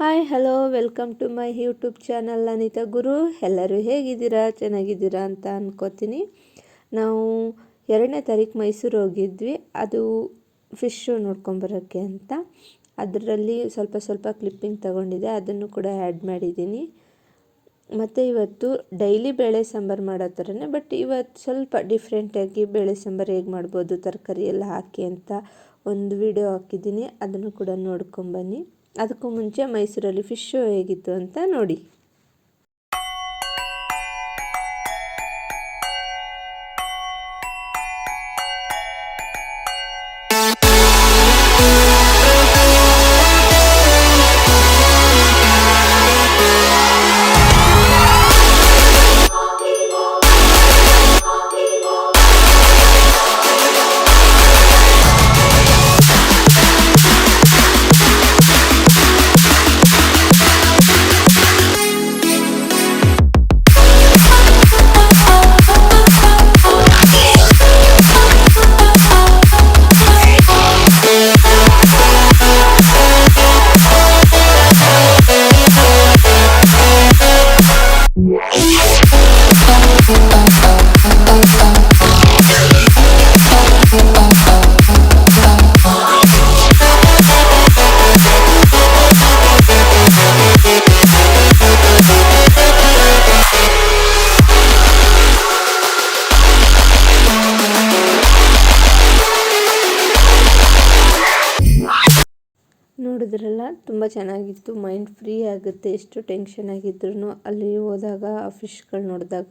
Hi, hello, welcome to my YouTube channel Anitha Guru. ಎಲ್ಲರೂ ಹೇಗಿದ್ದೀರಾ? ಚೆನ್ನಾಗಿದ್ದೀರಾ ಅಂತ ಅನ್ಕೋತೀನಿ. ನಾವು ಎರಡನೇ ತಾರೀಕು ಮೈಸೂರು ಹೋಗಿದ್ವಿ. ಅದು ಫಿಶ್ಶು ನೋಡ್ಕೊಂಬರೋಕ್ಕೆ ಅಂತ. ಅದರಲ್ಲಿ ಸ್ವಲ್ಪ ಸ್ವಲ್ಪ ಕ್ಲಿಪ್ಪಿಂಗ್ ತಗೊಂಡಿದೆ ಅದನ್ನು ಕೂಡ ಆ್ಯಡ್ ಮಾಡಿದ್ದೀನಿ. ಮತ್ತು ಇವತ್ತು ಡೈಲಿ ಬೇಳೆ ಸಾಂಬಾರು ಮಾಡೋ ಥರನೇ ಬಟ್ ಇವತ್ತು ಸ್ವಲ್ಪ ಡಿಫ್ರೆಂಟಾಗಿ ಬೇಳೆ ಸಾಂಬಾರು ಹೇಗೆ ಮಾಡ್ಬೋದು, ತರಕಾರಿ ಎಲ್ಲ ಹಾಕಿ ಅಂತ ಒಂದು ವಿಡಿಯೋ ಹಾಕಿದ್ದೀನಿ. ಅದನ್ನು ಕೂಡ ನೋಡ್ಕೊಂಬನ್ನಿ ಅದಕ್ಕೂ ಮುಂಚೆ ಮೈಸೂರಲ್ಲಿ ಫಿಶ್ಶು ಹೇಗಿತ್ತು ಅಂತ ನೋಡಿ. ನೋಡಿದ್ರಲ್ಲ, ತುಂಬ ಚೆನ್ನಾಗಿತ್ತು. ಮೈಂಡ್ ಫ್ರೀ ಆಗುತ್ತೆ. ಎಷ್ಟು ಟೆನ್ಷನ್ ಆಗಿದ್ರು ಅಲ್ಲಿ ಹೋದಾಗ, ಆ ಫಿಶ್ಗಳು ನೋಡಿದಾಗ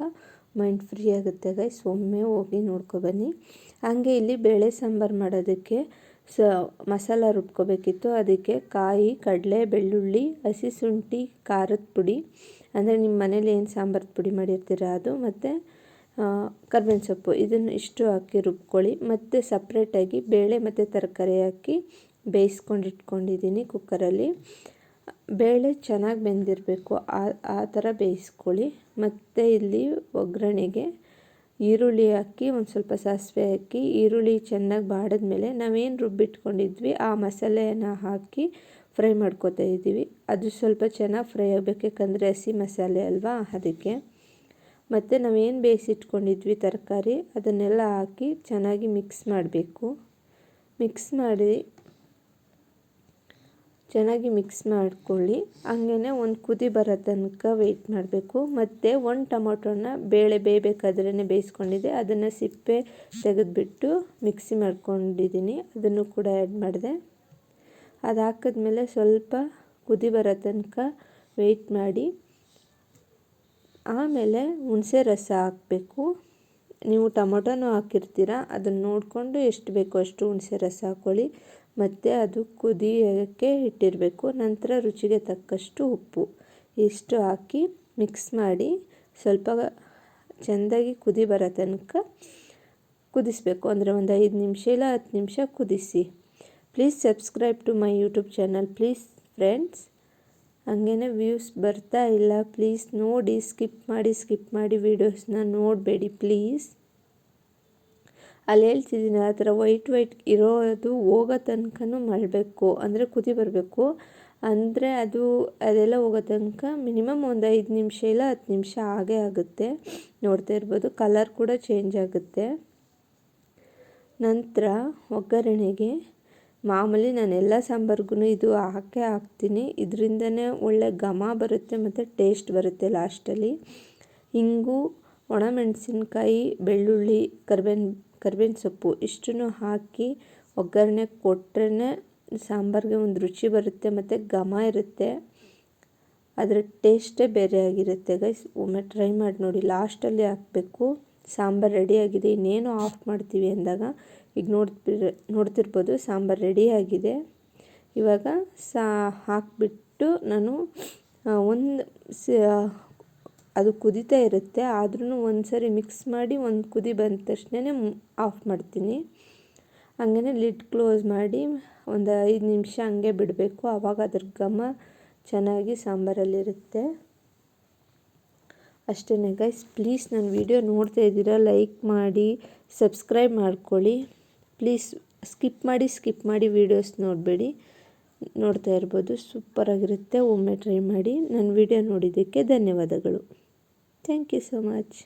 ಮೈಂಡ್ ಫ್ರೀ ಆಗುತ್ತೆ ಗೈಸ್. ಒಮ್ಮೆ ಹೋಗಿ ನೋಡ್ಕೊಬನ್ನಿ ಹಾಗೆ ಇಲ್ಲಿ ಬೇಳೆ ಸಾಂಬಾರು ಮಾಡೋದಕ್ಕೆ ಸ, ಮಸಾಲ ರುಬ್ಕೋಬೇಕಿತ್ತು. ಅದಕ್ಕೆ ಕಾಯಿ, ಕಡಲೆ, ಬೆಳ್ಳುಳ್ಳಿ, ಹಸಿ ಶುಂಠಿ, ಖಾರದ ಪುಡಿ. ಅಂದರೆ ನಿಮ್ಮ ಮನೇಲಿ ಏನು ಸಾಂಬಾರದ ಪುಡಿ ಮಾಡಿರ್ತೀರ ಅದು, ಮತ್ತು ಕರ್ಬೇವಿನ ಸೊಪ್ಪು. ಇದನ್ನು ಇಷ್ಟು ಹಾಕಿ ರುಬ್ಕೊಳ್ಳಿ. ಮತ್ತು ಸಪ್ರೇಟಾಗಿ ಬೇಳೆ ಮತ್ತು ತರಕಾರಿ ಹಾಕಿ ಬೇಯಿಸ್ಕೊಂಡು ಇಟ್ಕೊಂಡಿದ್ದೀನಿ ಕುಕ್ಕರಲ್ಲಿ. ಬೇಳೆ ಚೆನ್ನಾಗಿ ಬೆಂದಿರಬೇಕು. ಆ ಆ ಥರ ಬೇಯಿಸ್ಕೊಳ್ಳಿ. ಮತ್ತು ಇಲ್ಲಿ ಒಗ್ಗರಣೆಗೆ ಈರುಳ್ಳಿ ಹಾಕಿ, ಒಂದು ಸ್ವಲ್ಪ ಸಾಸಿವೆ ಹಾಕಿ, ಈರುಳ್ಳಿ ಚೆನ್ನಾಗಿ ಬಾಡಿದ್ಮೇಲೆ ನಾವೇನು ರುಬ್ಬಿಟ್ಕೊಂಡಿದ್ವಿ, ಆ ಮಸಾಲೆಯನ್ನು ಹಾಕಿ ಫ್ರೈ ಮಾಡ್ಕೋತಾ ಇದ್ದೀವಿ. ಅದು ಸ್ವಲ್ಪ ಚೆನ್ನಾಗಿ ಫ್ರೈ ಆಗಬೇಕು, ಯಾಕಂದರೆ ಹಸಿ ಮಸಾಲೆ ಅಲ್ವಾ ಅದಕ್ಕೆ. ಮತ್ತು ನಾವೇನು ಬೇಯಿಸಿಟ್ಕೊಂಡಿದ್ವಿ, ತರಕಾರಿ, ಅದನ್ನೆಲ್ಲ ಹಾಕಿ ಚೆನ್ನಾಗಿ ಮಿಕ್ಸ್ ಮಾಡಬೇಕು. ಮಿಕ್ಸ್ ಮಾಡಿ ಚೆನ್ನಾಗಿ ಮಿಕ್ಸ್ ಮಾಡ್ಕೊಳ್ಳಿ. ಹಂಗೇ ಒಂದು ಕುದಿ ಬರೋ ತನಕ ವೆಯ್ಟ್ ಮಾಡಬೇಕು. ಮತ್ತು ಒಂದು ಟೊಮೊಟೊನ ಬೇಳೆ ಬೇಯಬೇಕಾದ್ರೇ ಬೇಯಿಸ್ಕೊಂಡಿದ್ದೆ. ಅದನ್ನು ಸಿಪ್ಪೆ ತೆಗೆದುಬಿಟ್ಟು ಮಿಕ್ಸಿ ಮಾಡ್ಕೊಂಡಿದ್ದೀನಿ. ಅದನ್ನು ಕೂಡ ಆ್ಯಡ್ ಮಾಡಿದೆ. ಅದು ಹಾಕಿದ್ಮೇಲೆ ಸ್ವಲ್ಪ ಕುದಿ ಬರೋ ತನಕ ವೆಯ್ಟ್ ಮಾಡಿ. ಆಮೇಲೆ ಹುಣಸೆ ರಸ ಹಾಕಬೇಕು. ನೀವು ಟೊಮೊಟೊನೂ ಹಾಕಿರ್ತೀರ, ಅದನ್ನು ನೋಡಿಕೊಂಡು ಎಷ್ಟು ಬೇಕೋ ಅಷ್ಟು ಹುಣಸೆ ರಸ ಹಾಕ್ಕೊಳ್ಳಿ ಮತ್ತು ಅದು ಕುದಿಯೋಕ್ಕೆ ಇಟ್ಟಿರಬೇಕು. ನಂತರ ರುಚಿಗೆ ತಕ್ಕಷ್ಟು ಉಪ್ಪು ಇಷ್ಟು ಹಾಕಿ ಮಿಕ್ಸ್ ಮಾಡಿ ಸ್ವಲ್ಪ ಚೆಂದಾಗಿ ಕುದಿ ಬರೋ ತನಕ ಕುದಿಸಬೇಕು. ಅಂದರೆ ಒಂದು ಐದು ನಿಮಿಷ ಇಲ್ಲ ಹತ್ತು ನಿಮಿಷ ಕುದಿಸಿ. Please subscribe to my YouTube channel please friends ಹಾಗೇ ವ್ಯೂಸ್ ಬರ್ತಾ ಇಲ್ಲ. ಪ್ಲೀಸ್ ನೋಡಿ ಸ್ಕಿಪ್ ಮಾಡಿ ಸ್ಕಿಪ್ ಮಾಡಿ ವೀಡಿಯೋಸ್ನ ನೋಡಬೇಡಿ ಪ್ಲೀಸ್ ಅಲ್ಲಿ ಹೇಳ್ತಿದ್ದೀನಿ, ಆ ಥರ ವೈಟ್ ವೈಟ್ ಇರೋದು ಹೋಗೋ ತನಕನೂ ಮಾಡಬೇಕು. ಅಂದರೆ ಕುದಿ ಬರಬೇಕು. ಅಂದರೆ ಅದು, ಅದೆಲ್ಲ ಹೋಗೋ ತನಕ ಮಿನಿಮಮ್ ಒಂದು ಐದು ನಿಮಿಷ ಇಲ್ಲ ಹತ್ತು ನಿಮಿಷ ಆಗೇ ಆಗುತ್ತೆ. ನೋಡ್ತಾ ಇರ್ಬೋದು ಕಲರ್ ಕೂಡ ಚೇಂಜ್ ಆಗುತ್ತೆ. ನಂತರ ಒಗ್ಗರಣೆಗೆ ಮಾಮೂಲಿ ನಾನು ಎಲ್ಲ ಸಾಂಬಾರ್ಗೂ ಇದು ಹಾಕೇ ಹಾಕ್ತೀನಿ. ಇದರಿಂದನೇ ಒಳ್ಳೆ ಘಮ ಬರುತ್ತೆ ಮತ್ತು ಟೇಸ್ಟ್ ಬರುತ್ತೆ ಲಾಸ್ಟಲ್ಲಿ. ಇಂಗು, ಒಣಮೆಣಸಿನ್ಕಾಯಿ, ಬೆಳ್ಳುಳ್ಳಿ ಕರ್ಬೇವಿನ ಕರ್ಬೇವಿನ ಸೊಪ್ಪು ಇಷ್ಟನ್ನು ಹಾಕಿ ಒಗ್ಗರಣೆ ಕೊಟ್ರೇ ಸಾಂಬಾರಿಗೆ ಒಂದು ರುಚಿ ಬರುತ್ತೆ ಮತ್ತು ಘಮ ಇರುತ್ತೆ. ಅದರ ಟೇಸ್ಟೇ ಬೇರೆ ಆಗಿರುತ್ತೆ ಗೈಸ್ ಒಮ್ಮೆ ಟ್ರೈ ಮಾಡಿ ನೋಡಿ, ಲಾಸ್ಟಲ್ಲಿ ಹಾಕಬೇಕು. ಸಾಂಬಾರು ರೆಡಿಯಾಗಿದೆ ಇನ್ನೇನು ಆಫ್ ಮಾಡ್ತೀವಿ ಅಂದಾಗ, ಈಗ ನೋಡ್ತಿರ, ನೋಡ್ತಿರ್ಬೋದು ಸಾಂಬಾರು ರೆಡಿಯಾಗಿದೆ ಇವಾಗ ಸಾ, ಹಾಕಿಬಿಟ್ಟು ನಾನು ಒಂದು ಸ, ಅದು ಕುದೀತಾ ಇರುತ್ತೆ. ಆದ್ರೂ ಒಂದು ಸರಿ ಮಿಕ್ಸ್ ಮಾಡಿ ಒಂದು ಕುದಿ ಬಂದ ತಕ್ಷಣ ಆಫ್ ಮಾಡ್ತೀನಿ. ಹಂಗೇ ಲಿಡ್ ಕ್ಲೋಸ್ ಮಾಡಿ ಒಂದು ಐದು ನಿಮಿಷ ಹಂಗೆ ಬಿಡಬೇಕು. ಆವಾಗ ಅದ್ರ ಘಮ ಚೆನ್ನಾಗಿ ಸಾಂಬಾರಲ್ಲಿರುತ್ತೆ. ಅಷ್ಟೇ ಗೈಸ್ ಪ್ಲೀಸ್ ನನ್ನ ವಿಡಿಯೋ ನೋಡ್ತಾ ಇದ್ದೀರಾ ಲೈಕ್ ಮಾಡಿ ಸಬ್ಸ್ಕ್ರೈಬ್ ಮಾಡ್ಕೊಳ್ಳಿ. ಪ್ಲೀಸ್ ಸ್ಕಿಪ್ ಮಾಡಿ ಸ್ಕಿಪ್ ಮಾಡಿ ವೀಡಿಯೋಸ್ ನೋಡಬೇಡಿ. ನೋಡ್ತಾ ಇರ್ಬೋದು ಸೂಪರಾಗಿರುತ್ತೆ ಒಮ್ಮೆ ಟ್ರೈ ಮಾಡಿ. ನನ್ನ ವಿಡಿಯೋ ನೋಡಿದ್ದಕ್ಕೆ ಧನ್ಯವಾದಗಳು. Thank you so much